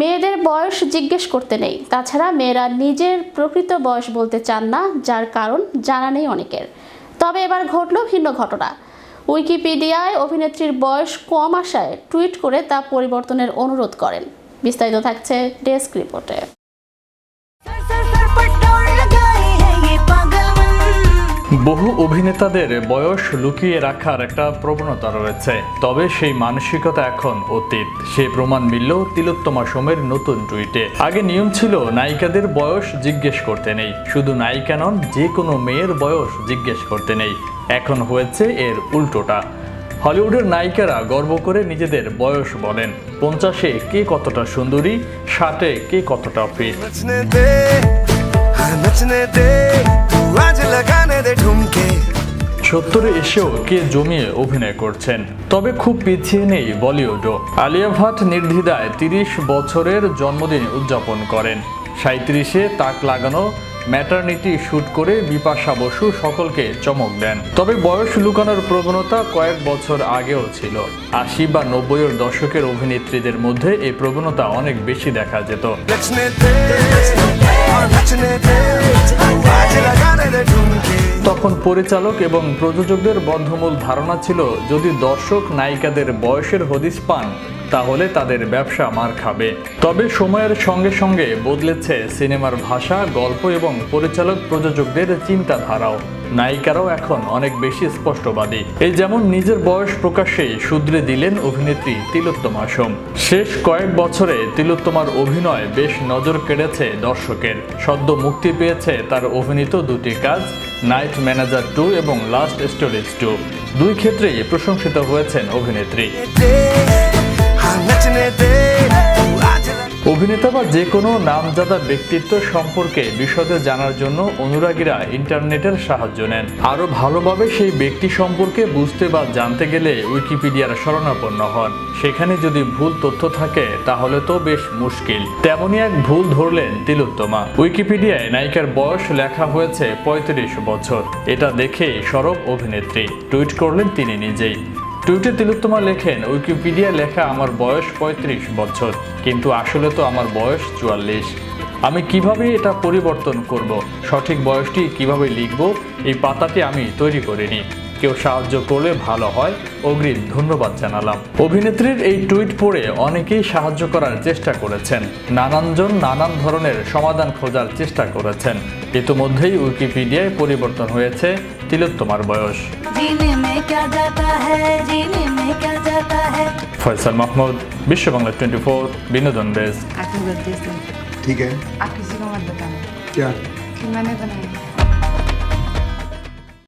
মেয়েদের বয়স জিজ্ঞেস করতে নেই। তাছাড়া মেয়েরা নিজের প্রকৃত বয়স বলতে চান না, যার কারণ জানা নেই অনেকের। তবে এবার ঘটল ভিন্ন ঘটনা। উইকিপিডিয়ায় অভিনেত্রীর বয়স কম আসায় টুইট করে তা পরিবর্তনের অনুরোধ করেন। বিস্তারিত থাকছে ডেস্ক রিপোর্টে। বহু অভিনেতাদের বয়স লুকিয়ে রাখার একটা প্রবণতা রয়েছে। তবে সেই মানসিকতা এখন অতীত। সে প্রমাণ মিলল তিলোত্তমা সোমের নতুন টুইটে। আগে নিয়ম ছিল, নায়িকাদের বয়স জিজ্ঞেস করতে নেই। শুধু নায়িকা নন, যে কোনো মেয়ের বয়স জিজ্ঞেস করতে নেই। এখন হয়েছে এর উল্টোটা। হলিউডের নায়িকারা গর্ব করে নিজেদের বয়স বলেন। পঞ্চাশে কে কতটা সুন্দরী, ষাটে কে কতটা ফিট। আজ লাগানে দে ঢুমকে। সত্তরে এসেও কে জমিয়ে অভিনয় করছেন? তবে খুব পিছিয়ে নেই বলিউডও। আলিয়া ভাট নির্দ্বিধায় তিরিশ বছরের জন্মদিন উদযাপন করেন। সাঁত্রিশে তাক লাগানো ম্যাটার্নিটি শ্যুট করে বিপাশা বসু সকলকে চমক দেন। তবে বয়স লুকানোর প্রবণতা কয়েক বছর আগেও ছিল। আশি বা নব্বইয়ের দশকের অভিনেত্রীদের মধ্যে এই প্রবণতা অনেক বেশি দেখা যেত। তখন পরিচালক এবং প্রযোজকদের বদ্ধমূল ধারণা ছিল যদি দর্শক নায়িকাদের বয়সের হদিস পান তাহলে তাদের ব্যবসা মার খাবে। তবে সময়ের সঙ্গে সঙ্গে বদলেছে সিনেমার ভাষা, গল্প এবং পরিচালক প্রযোজকদের চিন্তাধারাও। নায়িকারাও এখন অনেক বেশি স্পষ্টবাদী। এই যেমন নিজের বয়স প্রকাশে শুধরে দিলেন অভিনেত্রী তিলোত্তমা সোম শেষ কয়েক বছরে তিলোত্তমার অভিনয় বেশ নজর কেড়েছে দর্শকের। সদ্য মুক্তি পেয়েছে তার অভিনীত দুটি কাজ, নাইট ম্যানেজার টু এবং লাস্ট স্টোরিজ টু। দুই ক্ষেত্রেই প্রশংসিত হয়েছেন অভিনেত্রী। অভিনেতা বা যে কোনো নামজাদা ব্যক্তিত্ব সম্পর্কে বিশদে জানার জন্য অনুরাগীরা ইন্টারনেটের সাহায্য নেন। আরও ভালোভাবে সেই ব্যক্তি সম্পর্কে বুঝতে বা জানতে গেলে উইকিপিডিয়ার শরণাপন্ন হন। সেখানে যদি ভুল তথ্য থাকে, তাহলে তো বেশ মুশকিল। তেমনই এক ভুল ধরলেন তিলোত্তমা। উইকিপিডিয়ায় নায়িকার বয়স লেখা হয়েছে পঁয়ত্রিশ বছর। এটা দেখে সরব অভিনেত্রী। টুইট করলেন তিনি নিজেই। টুইটে তিলোত্তমা লেখেন, উইকিপিডিয়া লেখা আমার বয়স পঁয়ত্রিশ বছর, কিন্তু আসলে তো আমার বয়স চুয়াল্লিশ। আমি কীভাবে এটা পরিবর্তন করব? সঠিক বয়সটি কীভাবে লিখব? এই পাতাটি আমি তৈরি করিনি। কেউ সাহায্য করলে ভালো হয় অগ্রিম ধন্যবাদ জানালাম অভিনেত্রীর এই টুইট পড়ে অনেকেই সাহায্য করার চেষ্টা করেছেন নানানজন নানান ধরনের সমাধান খোঁজার চেষ্টা করেছেন ইতিমধ্যেই উইকিপিডিয়ায় পরিবর্তন হয়েছে তিলোত্তমার বয়স जीने में क्या जाता है जीने में क्या जाता है ফয়সাল মাহমুদ বিশ্ব বাংলা টোয়েন্টি ফোর বিনোদন বেস आपको गलती से ठीक है आप किसी को मत बताना क्या कि मैंने बनाई है